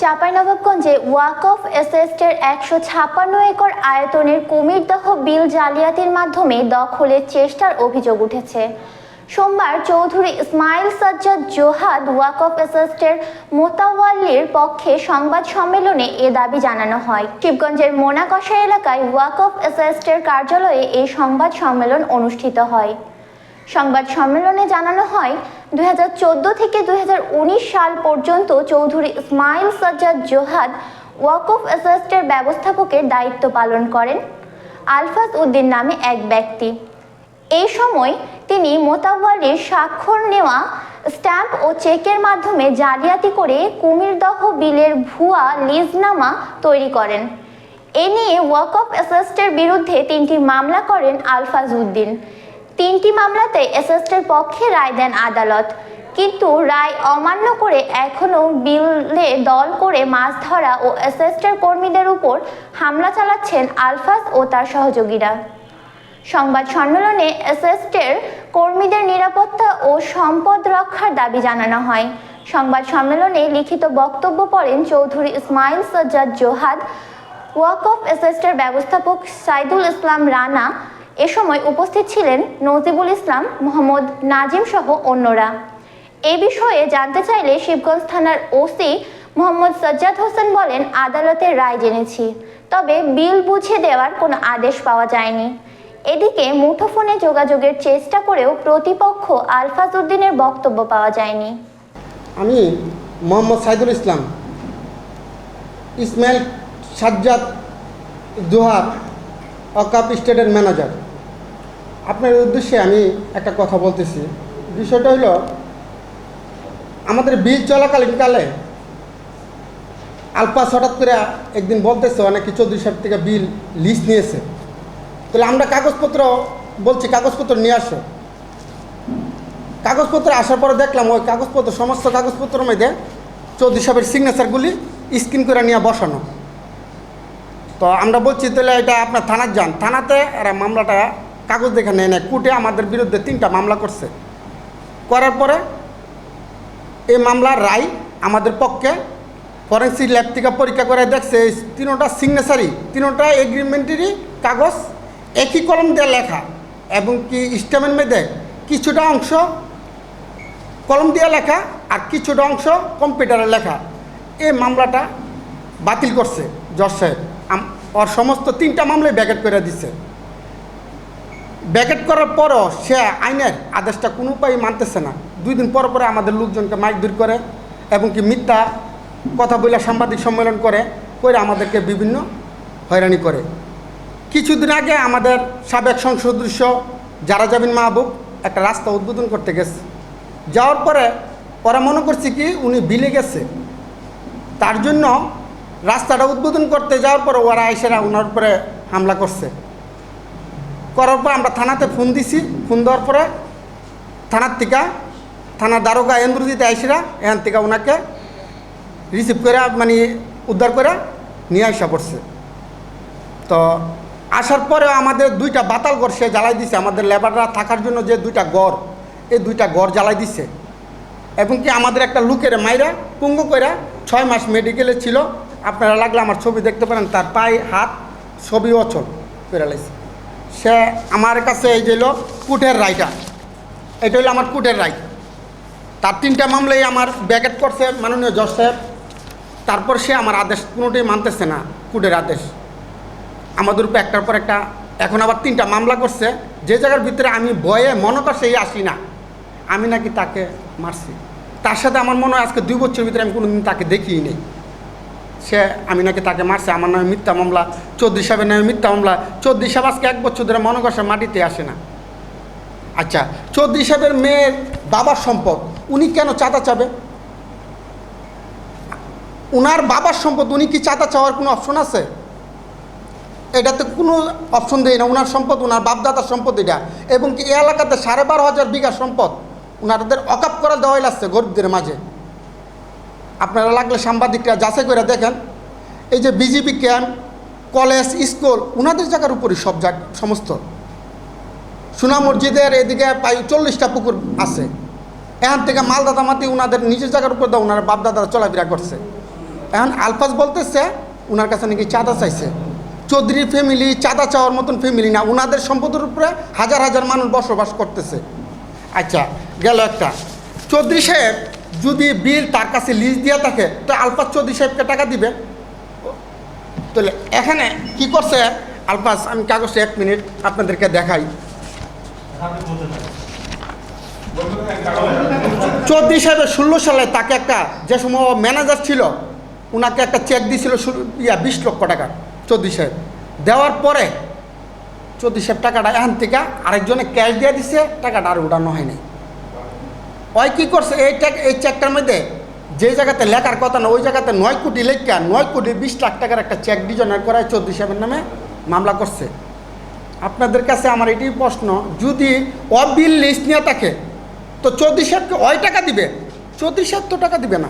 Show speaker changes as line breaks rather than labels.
চাঁপাইনবাবগঞ্জে ওয়াকফ এসেস্টের একশো ছাপ্পান্ন একর আয়তনের কুমিরদহ বিল জালিয়াতির মাধ্যমে দখলের চেষ্টার অভিযোগ উঠেছে। সোমবার চৌধুরী ইসমাইল সাজ্জাদ জোহাদ ওয়াকফ এসেস্টের মোতাওয়াল্লির পক্ষে সংবাদ সম্মেলনে এ দাবি জানানো হয়। শিবগঞ্জের মোনাকষা এলাকায় ওয়াকফ এসেস্টের কার্যালয়ে এই সংবাদ সম্মেলন অনুষ্ঠিত হয়। সংবাদ সম্মেলনে জানানো হয়, দুই হাজার চোদ্দ থেকে দুই হাজার উনিশ সাল পর্যন্ত চৌধুরী ইসমাইল সাজ্জাদ জোহাদ ওয়াকফ এসেস্টের ব্যবস্থাপকের দায়িত্ব পালন করেন। আলফাজ উদ্দিন নামে এক ব্যক্তি। এই সময় তিনি মোতাব্বালির স্বাক্ষর নেওয়া, স্ট্যাম্প ও চেকের মাধ্যমে জালিয়াতি করে কুমিরদহ বিলের ভুয়া লিজনামা তৈরি করেন। এ নিয়ে ওয়াকফ এসেস্টের বিরুদ্ধে তিনটি মামলা করেন আলফাজ উদ্দিন। তিনটি মামলাতে এসএসটের পক্ষে রায় দেন আদালত। কিন্তু রায় অমান্য করে এখনও বিলে দল করে মাছ ধরা ও এসএসটের কর্মীদের উপর হামলা চালাচ্ছেন আলফাজ ও তার সহযোগীরা। সংবাদ সম্মেলনে এসএসটের কর্মীদের নিরাপত্তা ও সম্পদ রক্ষার দাবি জানানো হয়। সংবাদ সম্মেলনে লিখিত বক্তব্য পড়েন চৌধুরী ইসমাইল সজ্জাদ জোহাদ, ওয়াকফ এসএসটের ব্যবস্থাপক সাইদুল ইসলাম রানা এ সময় উপস্থিত ছিলেন নজিবুল ইসলাম, মোহাম্মদ নাজিম সহ অন্যরা। এ বিষয়ে জানতে চাইলে শিবগঞ্জ থানার ওসি মোহাম্মদ সজ্জাদ হোসেন বলেন, আদালতের রায় জেনেছি, তবে বিল বুঝে দেওয়ার কোনো আদেশ পাওয়া যায়নি। এদিকে মুঠোফোনে যোগাযোগের চেষ্টা করেও প্রতিপক্ষ আলফাজ উদ্দিনের বক্তব্য পাওয়া যায়নি।
আমি মোহাম্মদ সাইদুল ইসলাম, ইসমাইল সাজ্জাদ জোহার অকাপ স্টেটের ম্যানেজার। আপনার উদ্দেশ্যে আমি একটা কথা বলতেছি। বিষয়টা হলো, আমাদের বীজ চলাকালীন কালে আলপাস হঠাৎ করে একদিন বলতেছে, অনেকে চৌধুরী সাহেব থেকে বিল লিস্ট নিয়েছে। তাহলে আমরা কাগজপত্র বলছি, কাগজপত্র নিয়ে আসো। কাগজপত্র আসার পরে দেখলাম, ওই কাগজপত্র, সমস্ত কাগজপত্রের মধ্যে চৌধুরী সাহেবের সিগনেচারগুলি স্ক্রিন করে নিয়ে বসানো। তো আমরা বলছি, তাহলে এটা আপনার থানার যান। থানাতে এরা মামলাটা কাগজ দেখে নেয় নেয় কুটে আমাদের বিরুদ্ধে তিনটা মামলা করছে। করার পরে এই মামলার রায় আমাদের পক্ষে ফরেন্সিক ল্যাব থেকে পরীক্ষা করে দেখছে তিনোটা সিগনেচারই তিনোটা এগ্রিমেন্টেরই কাগজ একই কলম দিয়ে লেখা এবং কি স্টেমেন্ট মধ্যে কিছুটা অংশ কলম দিয়ে লেখা আর কিছুটা অংশ কম্পিউটারে লেখা। এই মামলাটা বাতিল করছে জজ সাহেব। ওর সমস্ত তিনটা মামলায় ব্যাকেট করে দিছে। ব্যাকেট করার পরও সে আইনের আদেশটা কোনো উপায় মানতেছে না। দুই দিন পর পরে আমাদের লোকজনকে মাইকদুর করে এবং কি মিথ্যা কথা বলে সাংবাদিক সম্মেলন করে করে আমাদেরকে বিভিন্ন হয়রানি করে। কিছুদিন আগে আমাদের সাবেক সংসদ সদস্য যারা যাবিন মাহবুব একটা রাস্তা উদ্বোধন করতে গেছে। যাওয়ার পরে ওরা মনে করছে কি উনি বিলে গেছে। তার জন্য রাস্তাটা উদ্বোধন করতে যাওয়ার পরে ওরা এসেরা ওনার উপরে হামলা করছে। করার পর আমরা থানাতে ফোন দিছি। ফোন দেওয়ার পরে থানার থেকে, থানার দারোগা এন্দ্রজিৎ আইসিরা এখান থেকে ওনাকে রিসিভ করে মানে উদ্ধার করে নিয়ে আসা পড়ছে। তো আসার পরে আমাদের দুইটা বাতাল ঘর সে জ্বালাই দিছে। আমাদের লেবাররা থাকার জন্য যে দুইটা গড় এই দুইটা গড় জ্বালাই দিছে। এবং কি আমাদের একটা লুকের মাইরা পুঙ্গু করে ছয় মাস মেডিকেলে ছিল। আপনারা লাগলে আমার ছবি দেখতে পারেন, তার পায়ে, হাত, ছবি অচল করে লাইছে। সে আমার কাছে এই যে হলো কুটের রায়টা। এটা হলো আমার কুটের রায়। তার তিনটা মামলাই আমার ব্যাকেট করছে মাননীয় জজ সাহেব। তারপর সে আমার আদেশ কোনোটাই মানতেছে না, কুটের আদেশ। আমাদের উপর একটার পর একটা, এখন আবার তিনটা মামলা করছে। যে জায়গার ভিতরে আমি ভয়ে এই আসি না। আমি নাকি তাকে মারছি। তার সাথে আমার মনে হয় আজকে দুই বছরের ভিতরে আমি কোনোদিন তাকে দেখিই নেই। সে, আমি নাকি তাকে মারছে, আমার নামে মিথ্যা মামলা, চৌধুরী সাহেবের নামে মিথ্যা মামলা। চৌধুরী সাহেব আজকে এক বছর ধরে মনে করছে মাটিতে আসে না। আচ্ছা চৌধুরী সাহেবের মেয়ের বাবার সম্পদ, উনি কেন চাঁদা চাবে? উনার বাবার সম্পদ, উনি কি চাঁদা চাওয়ার কোনো অপশন আছে? এটাতে কোনো অপশন দেয় না ওনার সম্পদ ওনার বাপদাদার সম্পদ এটা। এবং কি এলাকাতে সাড়ে বারো হাজার বিঘা সম্পদ ওনাদের অকাপ করা দেওয়াই লাগছে গরিবদের মাঝে। আপনারা লাগলে সাংবাদিকরা যাচাই করে দেখেন। এই যে বিজেপি ক্যাম্প কলেজ, স্কুল ওনাদের জায়গার উপরই সব জায়গা, সমস্ত। সোনা মসজিদের এদিকে প্রায় চল্লিশটা পুকুর আছে। এখান থেকে মালদাদা মাতি ওনাদের নিজের জায়গার উপর দেওয়া ওনার বাপদাদারা চলাফেরা করছে। এখন আলফাজ বলতেছে ওনার কাছে নাকি চাঁদা চাইছে। চৌধুরী ফ্যামিলি চাঁদা চাওয়ার মতন ফ্যামিলি না ওনাদের সম্পদের উপরে হাজার হাজার মানুষ বসবাস করতেছে। আচ্ছা গেল একটা। চৌধুরী সাহেব যদি বিল তার কাছে লিজ দিয়ে থাকে, তো আলফাজ চৌধুরী সাহেবকে টাকা দিবে। তাহলে এখানে কি করছে? আলফাজ আমি কাগজটা এক মিনিট আপনাদেরকে দেখাই। চৌধুরী সাহেবের ষোলো সালে তাকে একটা, যে সময় ম্যানেজার ছিল ওনাকে একটা চেক দিয়েছিল ইয়া, বিশ লক্ষ টাকা, চৌধুরী সাহেব। দেওয়ার পরে চৌধুরী সাহেব টাকাটা এখান থেকে আরেকজনে ক্যাশ দিয়ে দিছে, টাকাটা আর উঠানো হয়নি। ওই কী করছে? এই ট্যাক এই চেকটার মধ্যে যে জায়গাতে লেখার কথা না, ওই জায়গাতে নয় কোটি লেখা, নয় কোটি বিশ লাখ টাকার একটা চেক ডিজনার করায় চৌধুরী সাহেবের নামে মামলা করছে। আপনাদের কাছে আমার এটি প্রশ্ন, যদি অবিল লিস্ট নিয়ে থাকে, তো চৌধুরী সাহেবকে ওই টাকা দিবে? চৌধুরী সাহেব তো টাকা দিবে না।